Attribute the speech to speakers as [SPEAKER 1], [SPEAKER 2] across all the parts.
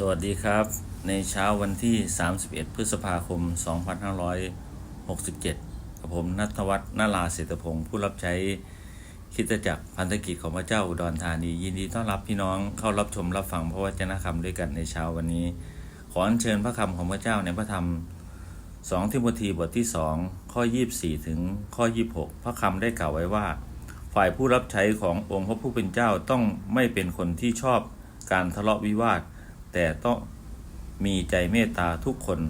[SPEAKER 1] สวัสดีครับ ในเช้าวันที่ 31 พฤษภาคม 2567กับผมนัทวัฒน์นาลาเศรษฐพงศ์ผู้รับใช้คิดจักรพันธกิจของพระเจ้าอุดรธานี ยินดีต้อนรับพี่น้องเข้ารับชมรับฟังพระวจนะคำด้วยกันในเช้าวันนี้ ขออัญเชิญพระคำของพระเจ้าในพระธรรม 2 ทิโมธีบทที่ 2 ข้อ 24 ถึงข้อ 26 พระคำได้กล่าวไว้ว่า ฝ่ายผู้รับใช้ขององค์พระผู้เป็นเจ้าต้องไม่เป็นคนที่ชอบการทะเลาะวิวาท แต่ต้องมีใจเมตตาทุกคน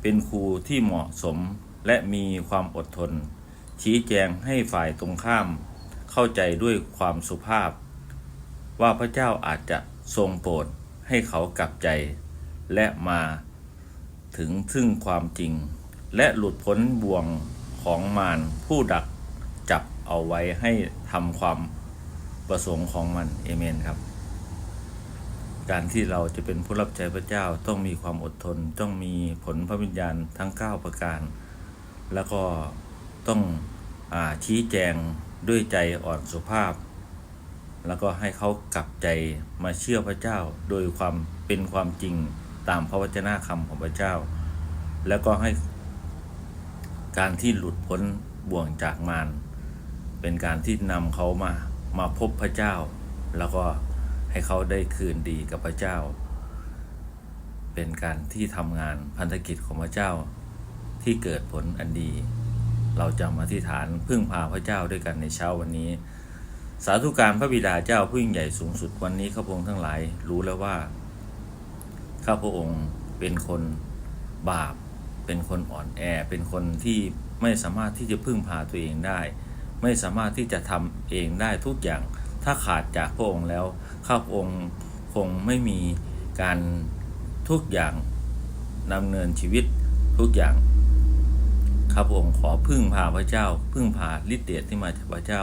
[SPEAKER 1] เป็นครูที่เหมาะสมและมีความอดทน ชี้แจงให้ฝ่ายตรงข้าม เข้าใจด้วยความสุภาพ ว่าพระเจ้าอาจจะทรงโปรดให้เขากลับใจ และมาถึงซึ่งความจริง และหลุดพ้นบ่วงของมารผู้ดักจับเอาไว้ให้ทำความประสงค์ของมันเอเมนครับ การที่เราจะเป็นผู้รับใช้พระเจ้าต้องมีความอดทน ต้องมีผลพระวิญญาณทั้ง 9 ประการ แล้วก็ต้องอชี้แจงด้วยใจอ่อนสุภาพ แล้วก็ให้เขากลับใจมาเชื่อพระเจ้า โดยความเป็นความจริงตามพระวจนะคำของพระเจ้า แล้วก็ให้การที่หลุดพ้นบ่วงจากมารเป็นการที่นำเขามามาพบพระเจ้า แล้วก็ ให้เขาได้คืนดีกับพระเจ้า เป็นการที่ทำงานพันธกิจของพระเจ้าที่เกิดผลอันดี เราจะมาที่ฐานพึ่งพาพระเจ้าด้วยกันในเช้าวันนี้ สาธุการพระบิดาเจ้าผู้ยิ่งใหญ่สูงสุดวันนี้ข้าพงค์ทั้งหลายรู้แล้วว่า ข้าพระองค์เป็นคนบาป เป็นคนอ่อนแอ เป็นคนที่ไม่สามารถที่จะพึ่งพาตัวเองได้ ไม่สามารถที่จะทำเองได้ทุกอย่าง ถ้าขาดจากพระองค์แล้วข้าพระองค์คงไม่มีการทุกอย่างดำเนินชีวิตทุกอย่างข้าพระองค์ขอพึ่งพาพระเจ้า พึ่งพาฤทธิ์เดชที่มาจากพระเจ้า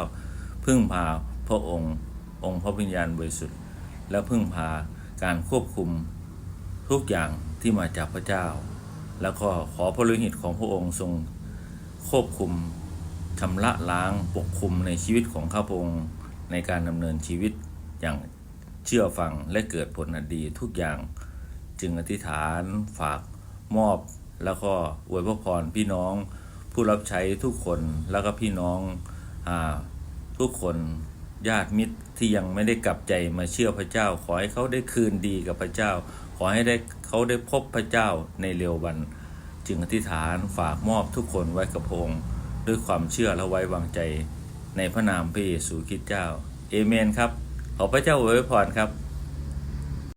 [SPEAKER 1] พึ่งพาพระองค์ องค์พระวิญญาณบริสุทธิ์ และพึ่งพาการควบคุมทุกอย่างที่มาจากพระเจ้า แล้วก็ขอพระฤทธิ์ของพระองค์ทรงควบคุมชำระล้างปกคุมในชีวิตของข้าพระองค์ ในการดำเนินชีวิตอย่างเชื่อฟังและเกิดผลอันดีทุกอย่างจึงอธิษฐานฝากมอบแล้วก็อวยพระพรพี่น้องผู้รับใช้ทุกคนแล้วก็พี่น้องอทุกคนญาติมิตรที่ยังไม่ได้กลับใจมาเชื่อพระเจ้า ขอให้เขาได้คืนดีกับพระเจ้า ขอให้ได้เขาได้พบพระเจ้าในเร็ววัน จึงอธิษฐานฝากมอบทุกคนไว้กับพระองค์ด้วยความเชื่อและไว้วางใจ ในพระนามพระเยซูคริสต์เจ้า เอเมนครับ ขอพระเจ้าอวยพรครับ